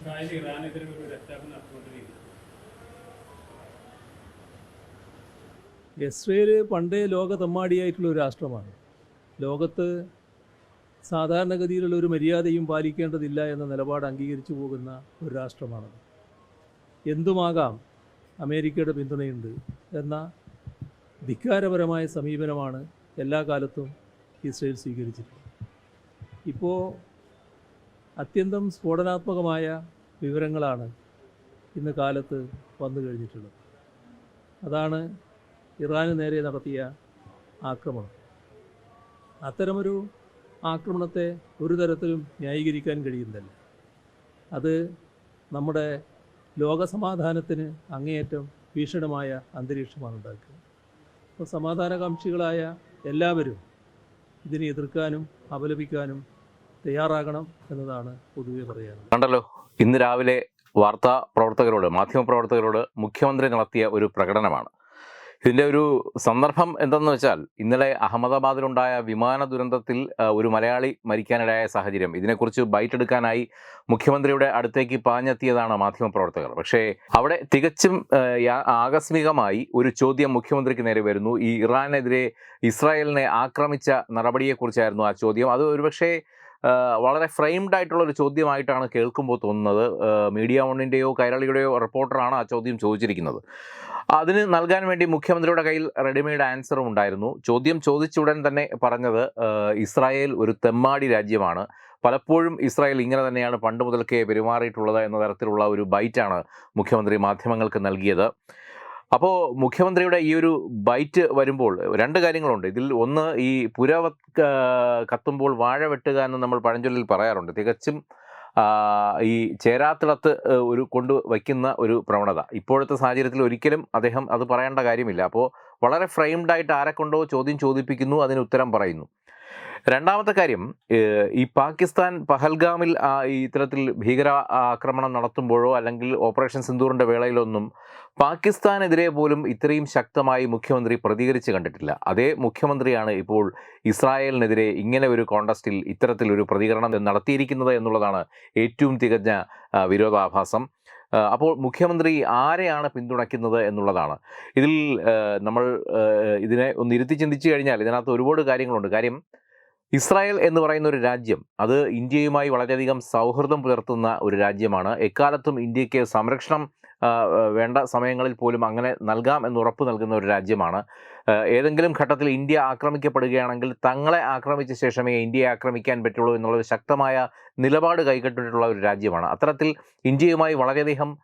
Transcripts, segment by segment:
Israel ഇറാനെതിരെ ഒരു രക്ഷാപം നടത്തിക്കൊണ്ടിരിക്കുന്നത് ഇസ്രയേൽ പണ്ടേ ലോകതമ്മാടിയായിട്ടുള്ള ഒരു രാഷ്ട്രമാണ്. ലോകത്ത് സാധാരണഗതിയിലുള്ള ഒരു മര്യാദയും പാലിക്കേണ്ടതില്ല എന്ന നിലപാട് അംഗീകരിച്ചു പോകുന്ന ഒരു രാഷ്ട്രമാണത്. എന്തുമാകാം അമേരിക്കയുടെ പിന്തുണയുണ്ട് എന്ന ധിക്കാരപരമായ സമീപനമാണ് എല്ലാ കാലത്തും ഇസ്രയേൽ സ്വീകരിച്ചിട്ടുള്ളത്. ഇപ്പോൾ അത്യന്തം സ്ഫോടനാത്മകമായ വിവരങ്ങളാണ് ഇന്ന് കാലത്ത് വന്നു കഴിഞ്ഞിട്ടുള്ളത്. അതാണ് ഇറാന് നേരെ നടത്തിയ ആക്രമണം. അത്തരമൊരു ആക്രമണത്തെ ഒരു തരത്തിലും ന്യായീകരിക്കാൻ കഴിയുന്നില്ല. അത് നമ്മുടെ ലോകസമാധാനത്തിന് അങ്ങേയറ്റം ഭീഷണമായ അന്തരീക്ഷമാണ് ഉണ്ടാക്കുക. അപ്പോൾ സമാധാനകാംക്ഷികളായ എല്ലാവരും ഇതിനെ എതിർക്കാനും അപലപിക്കാനും തയ്യാറാകണം എന്നതാണ് പൊതുവെ പറയാനുള്ളത്. കണ്ടല്ലോ ഇന്ന് രാവിലെ വാർത്താ പ്രവർത്തകരോട് മാധ്യമ പ്രവർത്തകരോട് മുഖ്യമന്ത്രി നടത്തിയ ഒരു പ്രകടനമാണ്. ഇതിന്റെ ഒരു സന്ദർഭം എന്തെന്ന് വെച്ചാൽ ഇന്നലെ അഹമ്മദാബാദിലുണ്ടായ വിമാന ദുരന്തത്തിൽ ഒരു മലയാളി മരിക്കാനിടയായ സാഹചര്യം. ഇതിനെക്കുറിച്ച് ബൈറ്റ് എടുക്കാനായി മുഖ്യമന്ത്രിയുടെ അടുത്തേക്ക് പാഞ്ഞെത്തിയതാണ് മാധ്യമപ്രവർത്തകർ പക്ഷേ അവിടെ തികച്ചും ആകസ്മികമായി ഒരു ചോദ്യം മുഖ്യമന്ത്രിക്ക് നേരെ വരുന്നു. ഈ ഇറാനെതിരെ ഇസ്രായേലിനെ ആക്രമിച്ച നടപടിയെക്കുറിച്ചായിരുന്നു ആ ചോദ്യം. അത് ഒരുപക്ഷേ വളരെ ഫ്രെയിംഡ് ആയിട്ടുള്ള ഒരു ചോദ്യമായിട്ടാണ് കേൾക്കുമ്പോൾ തോന്നുന്നത്. മീഡിയ വണ്ണിന്റെയോ കൈരളിയുടെയോ റിപ്പോർട്ടറാണ് ആ ചോദ്യം ചോദിച്ചിരിക്കുന്നത്. അതിന് നൽകാൻ വേണ്ടി മുഖ്യമന്ത്രിയുടെ കയ്യിൽ റെഡിമെയ്ഡ് ആൻസറും ഉണ്ടായിരുന്നു. ചോദ്യം ചോദിച്ച ഉടൻ തന്നെ പറഞ്ഞത് ഇസ്രായേൽ ഒരു തെമ്മാടി രാജ്യമാണ്. പലപ്പോഴും ഇസ്രായേൽ ഇങ്ങനെ തന്നെയാണ് പണ്ട് മുതൽക്കേ പെരുമാറിയിട്ടുള്ളത് എന്ന തരത്തിലുള്ള ഒരു ബൈറ്റാണ് മുഖ്യമന്ത്രി മാധ്യമങ്ങൾക്ക് നൽകിയത്. അപ്പോൾ മുഖ്യമന്ത്രിയുടെ ഈ ഒരു ബൈറ്റ് വരുമ്പോൾ രണ്ട് കാര്യങ്ങളുണ്ട്. ഇതിൽ ഒന്ന് ഈ പുര വത്- ആ, കത്തുമ്പോൾ വാഴ വെട്ടുക എന്ന് നമ്മൾ പഴഞ്ചൊല്ലിൽ പറയാറുണ്ട്. തികച്ചും ഈ ചേരാത്തിടത്ത് ഒരു കൊണ്ടു വയ്ക്കുന്ന ഒരു പ്രവണത. ഇപ്പോഴത്തെ സാഹചര്യത്തിൽ ഒരിക്കലും അദ്ദേഹം അത് പറയേണ്ട കാര്യമില്ല. അപ്പോൾ വളരെ ഫ്രെയിംഡ് ആയിട്ട് ആരെ ചോദ്യം ചോദിപ്പിക്കുന്നു അതിന് ഉത്തരം പറയുന്നു. രണ്ടാമത്തെ കാര്യം ഈ പാകിസ്ഥാൻ പഹൽഗാമിൽ ഇത്തരത്തിൽ ഭീകര ആക്രമണം നടത്തുമ്പോഴോ അല്ലെങ്കിൽ ഓപ്പറേഷൻ സിന്ദൂറിന്റെ വേളയിലൊന്നും പാകിസ്ഥാനെതിരെ പോലും ഇത്രയും ശക്തമായി മുഖ്യമന്ത്രി പ്രതികരിച്ച് കണ്ടിട്ടില്ല. അതേ മുഖ്യമന്ത്രിയാണ് ഇപ്പോൾ ഇസ്രായേലിനെതിരെ ഇങ്ങനെ ഒരു കോണ്ടസ്റ്റിൽ ഇത്തരത്തിലൊരു പ്രതികരണം നടത്തിയിരിക്കുന്നത് എന്നുള്ളതാണ് ഏറ്റവും തികഞ്ഞ വിരോധാഭാസം. അപ്പോൾ മുഖ്യമന്ത്രി ആരെയാണ് പിന്തുണയ്ക്കുന്നത് എന്നുള്ളതാണ്. ഇതിൽ നമ്മൾ ഇതിനെ ഒന്ന് ഇരുത്തി ചിന്തിച്ചു കഴിഞ്ഞാൽ ഇതിനകത്ത് ഒരുപാട് കാര്യങ്ങളുണ്ട്. കാര്യം ഇസ്രായേൽ എന്ന് പറയുന്ന ഒരു രാജ്യം അത് ഇന്ത്യയുമായി വളരെയധികം സൗഹൃദം പുലർത്തുന്ന ഒരു രാജ്യമാണ്. എക്കാലത്തും ഇന്ത്യയ്ക്ക് സംരക്ഷണം വേണ്ട സമയങ്ങളിൽ പോലും അങ്ങനെ നൽകാം എന്ന് ഉറപ്പ് നൽകുന്ന ഒരു രാജ്യമാണ്. ഏതെങ്കിലും ഘട്ടത്തിൽ ഇന്ത്യ ആക്രമിക്കപ്പെടുകയാണെങ്കിൽ തങ്ങളെ ആക്രമിച്ച ശേഷമേ ഇന്ത്യയെ ആക്രമിക്കാൻ പറ്റുള്ളൂ എന്നുള്ളൊരു ശക്തമായ നിലപാട് കൈകെട്ടിട്ടുള്ള ഒരു രാജ്യമാണ്. അത്തരത്തിൽ ഇന്ത്യയുമായി വളരെയധികം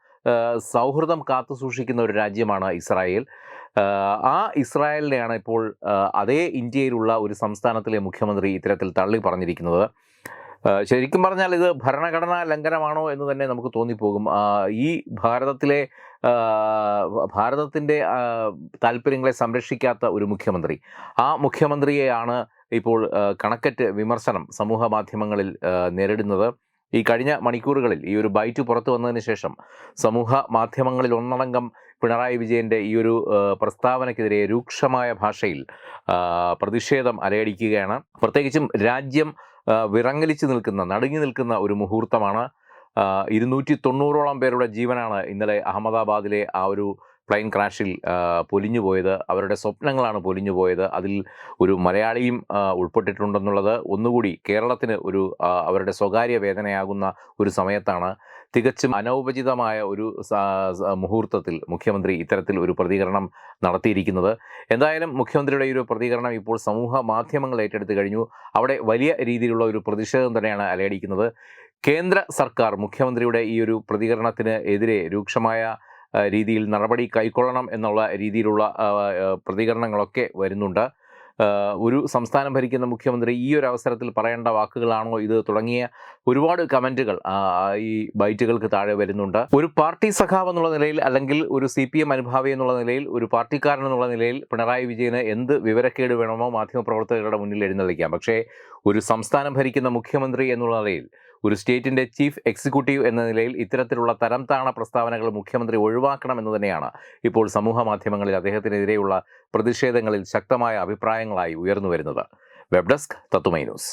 സൗഹൃദം കാത്തു സൂക്ഷിക്കുന്ന ഒരു രാജ്യമാണ് ഇസ്രായേൽ. ആ, ഇസ്രായേലിനെയാണ് ഇപ്പോൾ അതേ ഇന്ത്യയിലുള്ള ഒരു സംസ്ഥാനത്തിലെ മുഖ്യമന്ത്രി ഇത്തരത്തിൽ തള്ളി പറഞ്ഞിരിക്കുന്നത്. ശരിക്കും പറഞ്ഞാൽ ഇത് ഭരണഘടനാ ലംഘനമാണോ എന്ന് തന്നെ നമുക്ക് തോന്നിപ്പോകും. ഈ ഭാരതത്തിലെ ഭാരതത്തിന്റെ താല്പര്യങ്ങളെ സംരക്ഷിക്കാത്ത ഒരു മുഖ്യമന്ത്രി. ആ മുഖ്യമന്ത്രിയെയാണ് ഇപ്പോൾ കണക്കറ്റ് വിമർശനം സമൂഹ മാധ്യമങ്ങളിൽ നേരിടുന്നത്. ഈ കഴിഞ്ഞ മണിക്കൂറുകളിൽ ഈ ഒരു ബൈറ്റ് പുറത്തു വന്നതിന് ശേഷം സമൂഹ മാധ്യമങ്ങളിൽ ഒന്നടങ്കം പിണറായി വിജയന്റെ ഈ ഒരു പ്രസ്താവനക്കെതിരെ രൂക്ഷമായ ഭാഷയിൽ പ്രതിഷേധം അലയടിക്കുകയാണ്. പ്രത്യേകിച്ചും രാജ്യം വിറങ്ങലിച്ചു നിൽക്കുന്ന നടുങ്ങി നിൽക്കുന്ന ഒരു മുഹൂർത്തമാണ്. ഇരുന്നൂറ്റി തൊണ്ണൂറോളം പേരുടെ ജീവനാണ് ഇന്നലെ അഹമ്മദാബാദിലെ ആ ഒരു പ്ലെയിൻ ക്രാഷിൽ പൊലിഞ്ഞു പോയത്. അവരുടെ സ്വപ്നങ്ങളാണ് പൊലിഞ്ഞു പോയത്. അതിൽ ഒരു മലയാളിയും ഉൾപ്പെട്ടിട്ടുണ്ടെന്നുള്ളത് ഒന്നുകൂടി കേരളത്തിന് ഒരു അവരുടെ സ്വകാര്യ വേദനയാകുന്ന ഒരു സമയത്താണ്. തികച്ചും അനൗപചിതമായ ഒരു മുഹൂർത്തത്തിൽ മുഖ്യമന്ത്രി ഇത്തരത്തിൽ ഒരു പ്രതികരണം നടത്തിയിരിക്കുന്നത്. എന്തായാലും മുഖ്യമന്ത്രിയുടെ ഈ ഒരു പ്രതികരണം ഇപ്പോൾ സമൂഹ മാധ്യമങ്ങൾ ഏറ്റെടുത്ത് കഴിഞ്ഞു. അവിടെ വലിയ രീതിയിലുള്ള ഒരു പ്രതിഷേധം തന്നെയാണ് അലയടിക്കുന്നത്. കേന്ദ്ര സർക്കാർ മുഖ്യമന്ത്രിയുടെ ഈ ഒരു പ്രതികരണത്തിന് എതിരെ രൂക്ഷമായ രീതിയിൽ നടപടി കൈക്കൊള്ളണം എന്നുള്ള രീതിയിലുള്ള പ്രതികരണങ്ങളൊക്കെ വരുന്നുണ്ട്. ഒരു സംസ്ഥാനം ഭരിക്കുന്ന മുഖ്യമന്ത്രി ഈ ഒരു അവസരത്തിൽ പറയേണ്ട വാക്കുകളാണോ ഇത് തുടങ്ങിയ ഒരുപാട് കമന്റുകൾ ഈ ബൈറ്റുകൾക്ക് താഴെ വരുന്നുണ്ട്. ഒരു പാർട്ടി സഖാവ് എന്നുള്ള നിലയിൽ അല്ലെങ്കിൽ ഒരു സി പി എം അനുഭാവി എന്നുള്ള നിലയിൽ ഒരു പാർട്ടിക്കാരൻ എന്നുള്ള നിലയിൽ പിണറായി വിജയന് എന്ത് വിവരക്കേട് വേണമോ മാധ്യമപ്രവർത്തകരുടെ മുന്നിൽ എഴുന്നള്ളിക്കാം. പക്ഷേ ഒരു സംസ്ഥാനം ഭരിക്കുന്ന മുഖ്യമന്ത്രി എന്നുള്ള നിലയിൽ ഒരു സ്റ്റേറ്റിന്റെ ചീഫ് എക്സിക്യൂട്ടീവ് എന്ന നിലയിൽ ഇത്തരത്തിലുള്ള തരം താണ പ്രസ്താവനകൾ മുഖ്യമന്ത്രി ഒഴിവാക്കണം എന്ന് തന്നെയാണ് ഇപ്പോൾ സമൂഹ മാധ്യമങ്ങളിൽ അദ്ദേഹത്തിനെതിരെയുള്ള പ്രതിഷേധങ്ങളിൽ ശക്തമായ അഭിപ്രായങ്ങളായി ഉയർന്നു വരുന്നത് വെബ് ഡെസ്ക് തത്തുമൈ ന്യൂസ്.